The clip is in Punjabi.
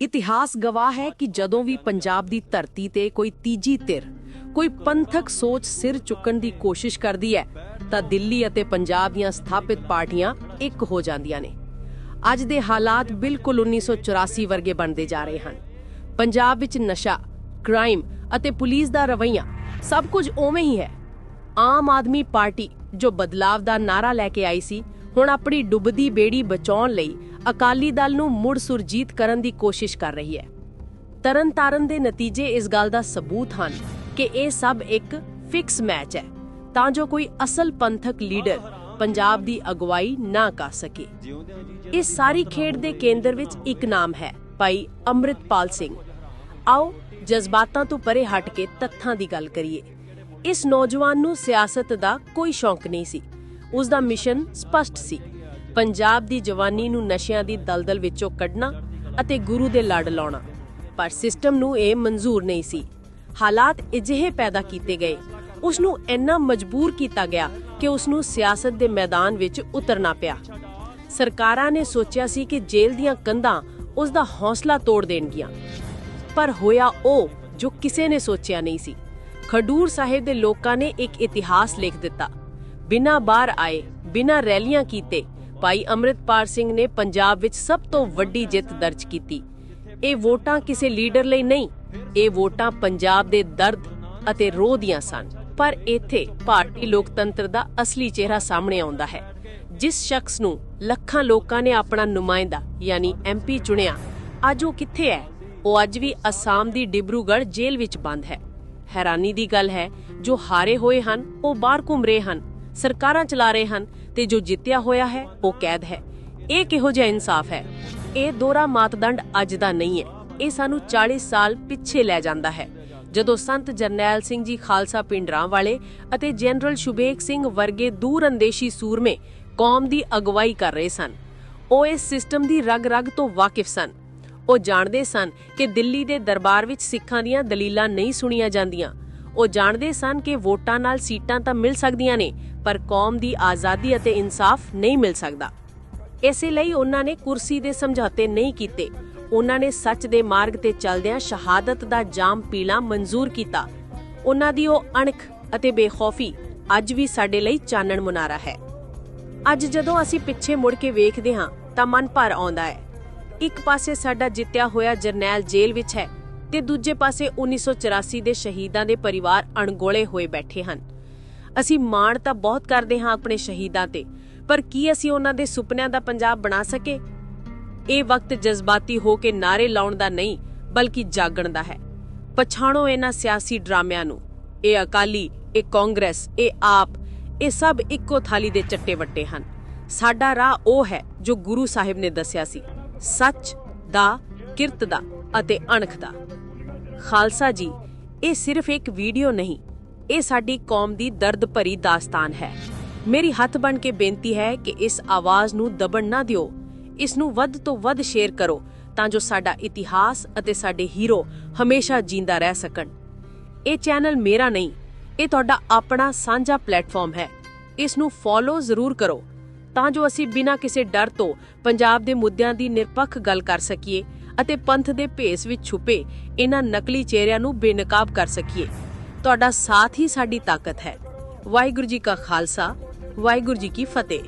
ਇਤਿਹਾਸ ਗਵਾਹ ਹੈ ਕਿ ਜਦੋਂ ਵੀ ਪੰਜਾਬ ਦੀ ਧਰਤੀ ਤੇ ਕੋਈ ਤੀਜੀ ਧਿਰ, ਕੋਈ ਪੰਥਕ ਸੋਚ ਸਿਰ ਚੁੱਕਣ ਦੀ ਕੋਸ਼ਿਸ਼ ਕਰਦੀ ਹੈ, ਤਾਂ ਦਿੱਲੀ ਅਤੇ ਪੰਜਾਬ ਦੀਆਂ ਸਥਾਪਿਤ ਪਾਰਟੀਆਂ ਇੱਕ ਹੋ ਜਾਂਦੀਆਂ ਨੇ। ਅੱਜ ਦੇ ਹਾਲਾਤ ਬਿਲਕੁਲ 1984 ਵਰਗੇ ਬਣਦੇ ਜਾ ਰਹੇ ਹਨ। ਪੰਜਾਬ ਵਿੱਚ ਨਸ਼ਾ ਕ੍ਰਾਈਮ ਅਤੇ ਪੁਲਿਸ ਦਾ ਰਵੱਈਆ ਸਭ ਕੁਝ ਉਵੇਂ ਹੀ ਹੈ। ਆਮ ਆਦਮੀ ਪਾਰਟੀ ਜੋ ਬਦਲਾਵ ਦਾ ਨਾਰਾ ਲੈ ਕੇ ਆਈ ਸੀ ਹੁਣ ਆਪਣੀ ਡੁੱਬਦੀ ਬੇੜੀ ਬਚਾਉਣ ਲਈ ਅਕਾਲੀ ਦਲ ਨੂੰ ਮੁੜ ਸੁਰਜੀਤ ਕਰਨ ਦੀ ਕੋਸ਼ਿਸ਼ ਕਰ ਰਹੀ ਹੈ। ਤਰਨ ਤਾਰਨ ਦੇ ਨਤੀਜੇ ਇਸ ਗੱਲ ਦਾ ਸਬੂਤ ਹਨ ਕਿ ਇਹ ਸਭ ਇੱਕ ਫਿਕਸ ਮੈਚ ਹੈ। ਤਾਂ ਜੋ ਕੋਈ ਅਸਲ ਪੰਥਕ ਲੀਡਰ ਪੰਜਾਬ ਦੀ ਅਗਵਾਈ ਨਾ ਕਰ ਸਕੇ। ਇਸ ਸਾਰੀ ਖੇਡ ਦੇ ਕੇਂਦਰ ਵਿੱਚ ਇੱਕ ਨਾਮ ਹੈ, ਭਾਈ ਅੰਮ੍ਰਿਤਪਾਲ ਸਿੰਘ। ਆਓ ਜਜ਼ਬਾਤਾਂ ਤੋਂ ਪਰੇ ਹਟ ਕੇ ਤੱਥਾਂ ਦੀ ਗੱਲ ਕਰੀਏ। ਇਸ ਨੌਜਵਾਨ ਨੂੰ ਸਿਆਸਤ ਦਾ ਕੋਈ ਸ਼ੌਂਕ ਨਹੀਂ ਸੀ। ਉਸ ਦਾ ਮਿਸ਼ਨ ਸਪਸ਼ਟ ਸੀ। ਪੰਜਾਬ ਦੀ ਜਵਾਨੀ ਨੂੰ ਨਸ਼ਿਆਂ ਦੀ ਦਲਦਲ ਵਿੱਚੋਂ ਕੱਢਣਾ ਅਤੇ ਗੁਰੂ ਦੇ ਲੜ ਲਾਉਣਾ। ਪਰ ਸਿਸਟਮ ਨੂੰ ਇਹ ਮਨਜ਼ੂਰ ਨਹੀਂ ਸੀ। ਹਾਲਾਤ ਅਜਿਹੇ ਪੈਦਾ ਕੀਤੇ ਗਏ। ਉਸ ਨੂੰ ਇੰਨਾ ਮਜਬੂਰ ਕੀਤਾ ਗਿਆ ਕਿ ਉਸ ਨੂੰ ਸਿਆਸਤ ਦੇ ਮੈਦਾਨ ਵਿੱਚ ਉਤਰਨਾ ਪਿਆ। ਸਰਕਾਰਾਂ ਨੇ ਸੋਚਿਆ ਸੀ ਕਿ ਜੇਲ੍ਹ ਦੀਆਂ ਕੰਧਾਂ ਉਸ ਦਾ ਹੌਸਲਾ ਤੋੜ ਦੇਣਗੀਆਂ। ਪਰ ਹੋਇਆ ਉਹ ਜੋ ਕਿਸੇ ਨੇ ਸੋਚਿਆ ਨਹੀਂ ਸੀ। ਖਡੂਰ ਸਾਹਿਬ ਦੇ ਲੋਕਾਂ ਨੇ ਇੱਕ ਇਤਿਹਾਸ ਲਿਖ ਦਿੱਤਾ। ਬਿਨਾਂ ਬਾਹਰ ਆਏ, ਬਿਨਾਂ ਰੈਲੀਆਂ ਕੀਤੇ, ਭਾਈ ਅੰਮ੍ਰਿਤਪਾਲ ਸਿੰਘ ਨੇ ਪੰਜਾਬ ਵਿੱਚ ਸਭ ਤੋਂ ਵੱਡੀ ਜਿੱਤ ਦਰਜ ਕੀਤੀ। ਇਹ ਵੋਟਾਂ ਕਿਸੇ ਲੀਡਰ ਲਈ ਨਹੀਂ, ਇਹ ਵੋਟਾਂ ਪੰਜਾਬ ਦੇ ਦਰਦ ਅਤੇ ਰੋਹ ਦੀਆਂ ਸਨ। ਪਰ ਇੱਥੇ ਭਾਰਤੀ ਲੋਕਤੰਤਰ ਦਾ ਅਸਲੀ ਚਿਹਰਾ ਸਾਹਮਣੇ ਆਉਂਦਾ ਹੈ, ਜਿਸ ਸ਼ਖਸ ਨੂੰ ਲੱਖਾਂ ਲੋਕਾਂ ਨੇ ਆਪਣਾ ਨੁਮਾਇੰਦਾ, ਯਾਨੀ ਐਮਪੀ ਚੁਣਿਆ, ਅੱਜ ਉਹ ਕਿੱਥੇ ਹੈ? ਉਹ ਅੱਜ ਵੀ ਅਸਾਮ ਦੀ ਡਿਬਰੂਗੜ੍ਹ ਜੇਲ੍ਹ ਵਿੱਚ ਬੰਦ ਹੈ। ਹੈਰਾਨੀ ਦੀ ਗੱਲ ਹੈ, ਜੋ ਹਾਰੇ ਹੋਏ ਹਨ, ਉਹ ਬਾਹਰ ਘੁੰਮ ਰਹੇ ਹਨ। ਸਰਕਾਰਾਂ ਚਲਾ ਰਹੇ ਹਨ ਤੇ ਜੋ ਜਿੱਤਿਆ ਹੋਇਆ ਹੈ, ਉਹ ਕੈਦ ਹੈ। ਇਹ ਕਿਹੋ ਜਿਹਾ ਇਨਸਾਫ ਹੈ? ਇਹ ਦੋਹਰਾ ਮਾਤਦੰਡ ਅੱਜ ਦਾ ਨਹੀਂ ਹੈ। ਇਹ ਸਾਨੂੰ 40 ਸਾਲ ਪਿੱਛੇ ਲੈ ਜਾਂਦਾ ਹੈ। ਜਦੋਂ ਸੰਤ ਜਰਨੈਲ ਸਿੰਘ ਜੀ ਖਾਲਸਾ ਪਿੰਡਰਾਂ ਵਾਲੇ ਅਤੇ ਜਨਰਲ ਸ਼ੁਬੇਕ ਸਿੰਘ ਵਰਗੇ ਦੂਰਅੰਦੇਸ਼ੀ ਸੂਰਮੇ ਕੌਮ ਦੀ ਅਗਵਾਈ ਕਰ ਰਹੇ ਸਨ, ਉਹ ਇਸ ਸਿਸਟਮ ਦੀ ਰਗ-ਰਗ ਤੋਂ ਵਾਕਿਫ ਸਨ। ਉਹ ਜਾਣਦੇ ਸਨ ਕਿ ਦਿੱਲੀ ਦੇ ਦਰਬਾਰ ਵਿੱਚ ਸਿੱਖਾਂ ਦੀਆਂ ਦਲੀਲਾਂ ਨਹੀਂ ਸੁਣੀਆਂ ਜਾਂਦੀਆਂ। ਉਹ ਜਾਣਦੇ ਸਨ ਕਿ ਵੋਟਾਂ ਨਾਲ ਸੀਟਾਂ ਤਾਂ ਮਿਲ ਸਕਦੀਆਂ ਨੇ, ਪਰ ਕੌਮ ਦੀ ਆਜ਼ਾਦੀ ਅਤੇ ਇਨਸਾਫ ਨਹੀਂ ਮਿਲ ਸਕਦਾ। ਇਸੇ ਲਈ ਉਹਨਾਂ ਨੇ ਕੁਰਸੀ ਦੇ ਸਮਝੌਤੇ ਨਹੀਂ ਕੀਤੇ। ਉਹਨਾਂ ਨੇ ਸੱਚ ਦੇ ਮਾਰਗ ਤੇ ਚੱਲਦਿਆਂ ਸ਼ਹਾਦਤ ਦਾ ਜਾਮ ਪੀਣਾ ਮਨਜ਼ੂਰ ਕੀਤਾ। ਉਹਨਾਂ ਦੀ ਉਹ ਅਣਖ ਅਤੇ ਬੇਖੌਫੀ ਅੱਜ ਵੀ ਸਾਡੇ ਲਈ ਚਾਨਣ ਮੁਨਾਰਾ ਹੈ। ਅੱਜ ਜਦੋਂ ਅਸੀਂ ਪਿੱਛੇ ਮੁੜ ਕੇ ਵੇਖਦੇ ਹਾਂ, ਤਾਂ ਮਨ ਭਰ ਆਉਂਦਾ ਹੈ। ਇੱਕ ਪਾਸੇ ਸਾਡਾ ਜਿੱਤਿਆ ਹੋਇਆ ਜਰਨੈਲ ਜੇਲ੍ਹ ਵਿੱਚ ਹੈ ਤੇ ਦੂਜੇ ਪਾਸੇ 1984 ਦੇ ਸ਼ਹੀਦਾਂ ਦੇ ਪਰਿਵਾਰ ਅਣਗੋਲੇ ਹੋਏ ਬੈਠੇ ਹਨ। ਅਸੀਂ ਮਾਣ ਤਾਂ ਬਹੁਤ ਕਰਦੇ ਹਾਂ ਆਪਣੇ ਸ਼ਹੀਦਾਂ ਤੇ, ਪਰ ਕੀ ਅਸੀਂ ਉਹਨਾਂ ਦੇ ਸੁਪਨਿਆਂ ਦਾ ਪੰਜਾਬ ਬਣਾ ਸਕੇ? ਇਹ ਵਕਤ ਜਜ਼ਬਾਤੀ ਹੋ ਕੇ ਨਾਰੇ ਲਾਉਣ ਦਾ ਨਹੀਂ, ਬਲਕਿ ਜਾਗਣ ਦਾ ਹੈ। ਪਛਾਣੋ ਇਹਨਾਂ ਸਿਆਸੀ ਡਰਾਮਿਆਂ ਨੂੰ। ਇਹ ਅਕਾਲੀ, ਇਹ ਕਾਂਗਰਸ, ਇਹ ਆਪ, ਇਹ ਸਭ ਇੱਕੋ ਥਾਲੀ ਦੇ ਚੱਟੇ ਵੱਟੇ ਹਨ। ਸਾਡਾ ਰਾਹ ਉਹ ਹੈ ਜੋ ਗੁਰੂ ਸਾਹਿਬ ਨੇ ਦੱਸਿਆ ਸੀ, ਸੱਚ ਦਾ, ਕਿਰਤ ਦਾ ਅਤੇ ਅਣਖ ਦਾ। ਖਾਲਸਾ ਜੀ, ਇਹ ਸਿਰਫ ਇੱਕ ਵੀਡੀਓ ਨਹੀਂ, ਇਹ ਸਾਡੀ ਕੌਮ ਦੀ ਦਰਦ ਭਰੀ ਦਾਸਤਾਨ ਹੈ। ਮੇਰੀ ਹੱਥ ਬਣ ਕੇ ਬੇਨਤੀ ਹੈ ਕਿ ਇਸ ਆਵਾਜ਼ ਨੂੰ ਦਬਣ ਨਾ ਦਿਓ, ਇਸ ਨੂੰ ਵੱਧ ਤੋਂ ਵੱਧ ਸ਼ੇਅਰ ਕਰੋ, ਤਾਂ ਜੋ ਸਾਡਾ ਇਤਿਹਾਸ ਅਤੇ ਸਾਡੇ ਹੀਰੋ ਹਮੇਸ਼ਾ ਜਿੰਦਾ ਰਹਿ ਸਕਣ। ਇਹ ਚੈਨਲ ਮੇਰਾ ਨਹੀਂ, ਇਹ ਤੁਹਾਡਾ ਆਪਣਾ ਸਾਂਝਾ ਪਲੇਟਫਾਰਮ ਹੈ। ਇਸ ਨੂੰ ਫੋਲੋ ਜ਼ਰੂਰ ਕਰੋ, ਤਾਂ ਜੋ ਅਸੀਂ ਬਿਨਾਂ ਕਿਸੇ ਡਰ ਤੋਂ ਪੰਜਾਬ ਦੇ ਮੁੱਦਿਆਂ ਦੀ ਨਿਰਪੱਖ ਗੱਲ ਕਰ ਸਕੀਏ ਅਤੇ ਪੰਥ ਦੇ ਭੇਸ ਵਿੱਚ ਛੁਪੇ ਇਹਨਾਂ ਨਕਲੀ ਚਿਹਰਿਆਂ ਨੂੰ ਬੇਨਕਾਬ ਕਰ ਸਕੀਏ। ਤੁਹਾਡਾ ਸਾਥ ਹੀ ਸਾਡੀ ਤਾਕਤ ਹੈ। ਵਾਹਿਗੁਰੂ ਜੀ ਕਾ ਖਾਲਸਾ, ਵਾਹਿਗੁਰੂ ਜੀ ਕੀ ਫਤਿਹ।